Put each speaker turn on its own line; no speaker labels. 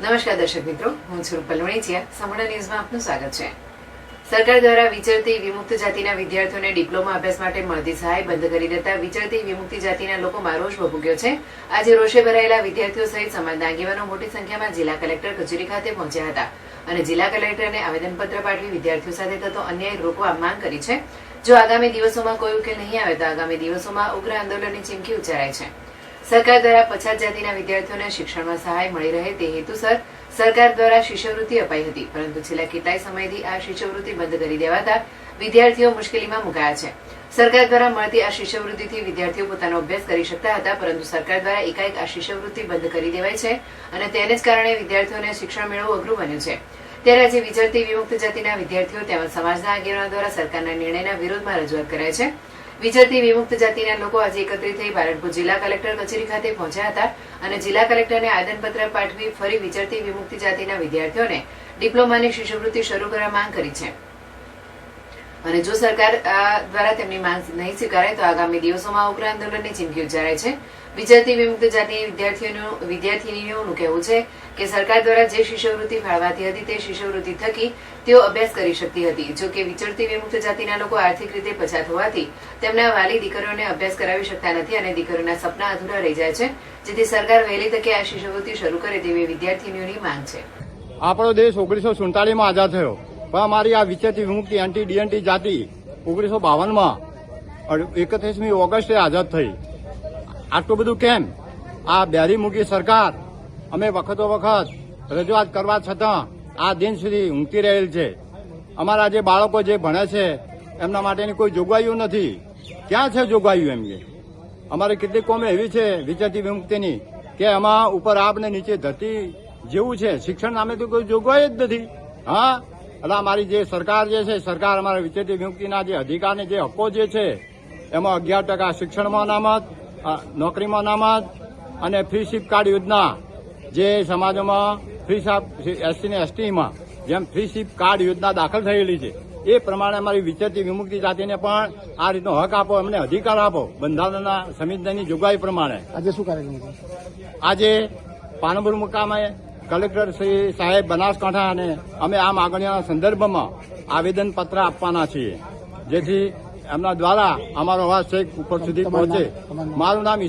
નમસ્કાર દર્શક મિત્રો, હું છું રૂપલ વણેચિયા ન્યૂઝમાં આપનું સ્વાગત છે. સરકાર દ્વારા વિચરતી વિમુક્ત જાતિના વિદ્યાર્થીઓને ડિપ્લોમા અભ્યાસ માટે મળતી સહાય બંધ કરી દેતા વિચરતી વિમુક્તિ જાતિના લોકોમાં રોષ ભભૂક્યો છે. આજે રોષે ભરાયેલા વિદ્યાર્થીઓ સહિત સમાજના આગેવાનો મોટી સંખ્યામાં જિલ્લા કલેક્ટર કચેરી ખાતે પહોંચ્યા હતા અને જિલ્લા કલેક્ટરને આવેદનપત્ર પાઠવી વિદ્યાર્થીઓ સાથે થતો અન્યાય રોકવા માંગ કરી છે. જો આગામી દિવસોમાં કોઈ ઉકેલ નહીં આવે તો આગામી દિવસોમાં ઉગ્ર આંદોલનની ચીમકી ઉચ્ચારાય છે. સરકાર દ્વારા પછાત જાતિના વિદ્યાર્થીઓને શિક્ષણમાં સહાય મળી રહે તે હેતુસર સરકાર દ્વારા શિષ્યવૃત્તિ અપાઈ હતી. પરંતુ છેલ્લા કેટલાય સમયથી આ શિષ્યવૃત્તિ બંધ કરી દેવાતા વિદ્યાર્થીઓ મુશ્કેલીમાં મુકાયા છે. સરકાર દ્વારા મળતી આ શિષ્યવૃત્તિથી વિદ્યાર્થીઓ પોતાનો અભ્યાસ કરી શકતા હતા, પરંતુ સરકાર દ્વારા એકાએક આ શિષ્યવૃત્તિ બંધ કરી દેવાય છે અને તેને જ કારણે વિદ્યાર્થીઓને શિક્ષણ મેળવવું અઘરું બન્યું છે. ત્યારે આજે વિચરતી વિમુક્ત જાતિના વિદ્યાર્થીઓ તેમજ સમાજના આગેવાનો દ્વારા સરકારના નિર્ણયના વિરોધમાં રજૂઆત કરાય છે. વિચરતી વિમુક્ત જાતિના લોકો આજે એકત્રિત થઈ પાલનપુર જિલ્લા કલેક્ટર કચેરી ખાતે પહોંચ્યા હતા અને જિલ્લા કલેક્ટરને આવેદનપત્ર પાઠવી ફરી વિચરતી વિમુક્ત જાતિના વિદ્યાર્થીઓને ડિપ્લોમાની શિષ્યવૃત્તિ શરૂ કરવા માંગ કરી છે. અને જો સરકાર દ્વારા તેમની માંગ નહીં સ્વીકારે તો આગામી દિવસોમાં ઉગ્ર આંદોલનની ચીમકી ઉચ્ચારે છે. વિદ્યાર્થી વિમુક્ત જાતિ વિદ્યાર્થીઓનું વિદ્યાર્થીનીઓનું કહેવું છે કે સરકાર દ્વારા જે શિષ્યવૃત્તિ ફાળવાતી હતી તે શિષ્યવૃત્તિ થકી તેઓ અભ્યાસ કરી શકતી હતી. જો કે વિચરતી વિમુક્ત જાતિના લોકો આર્થિક રીતે પછાત હોવાથી તેમના વાલી દીકરીઓને અભ્યાસ કરાવી શકતા નથી અને દીકરીઓના સપના અધૂરા રહી જાય છે. જેથી સરકાર વહેલી તકે આ શિષ્યવૃત્તિ શરૂ કરે તેવી વિદ્યાર્થીનીઓની માંગ છે.
આપણો દેશ ઓગણીસો સુડતાલીસમાં આઝાદ થયો. પણ અમારી આ વિચેતી વિમુક્તિ એન્ટી ડીએનટી જાતિ ઓગણીસો બાવનમાં એકત્રીસમી ઓગસ્ટે આઝાદ થઈ. આટલું બધું કેમ? આ બેરીમુખી સરકાર. અમે વખતો વખત રજૂઆત કરવા છતાં આ દિન સુધી ઊંઘતી રહેલ છે. અમારા જે બાળકો જે ભણે છે, એમના માટેની કોઈ જોગવાઈઓ નથી. ક્યાં છે જોગવાઈઓ કે? અમારે કેટલીક કોમે એવી છે વિચરતી વિમુક્તિની કે એમાં ઉપર આપને નીચે ધરતી જેવું છે. શિક્ષણ નામે તો કોઈ જોગવાઈ જ નથી. હા? એટલે અમારી જે સરકાર જે છે સરકાર અમારા વિચરતી વિમુક્તિના જે અધિકારને જે હક્કો જે છે એમાં અગિયાર ટકા શિક્ષણમાં અનામત નોકરીમાં અનામત અને ફ્રી શિપ કાર્ડ યોજના જે સમાજોમાં ફ્રી એસસી ને એસટીમાં જેમ ફ્રી શિપ કાર્ડ યોજના દાખલ થયેલી છે એ પ્રમાણે અમારી વિચરતી વિમુક્તિ જાતિને પણ આ રીતનો હક આપો એમને અધિકાર આપો બંધારણના સંવિધાનની જોગવાઈ પ્રમાણે.
આજે શું કાર્યક્રમ
આજે પાનપુર મુકામે કલેક્ટર શ્રી સાહેબ બનાસકાંઠા અને અમે આ માગણીઓના સંદર્ભમાં આવેદન પત્ર આપવાના છીએ. જેથી એમના દ્વારા અમારો અવાજ છેક ઉપર સુધી પહોંચે. મારું નામ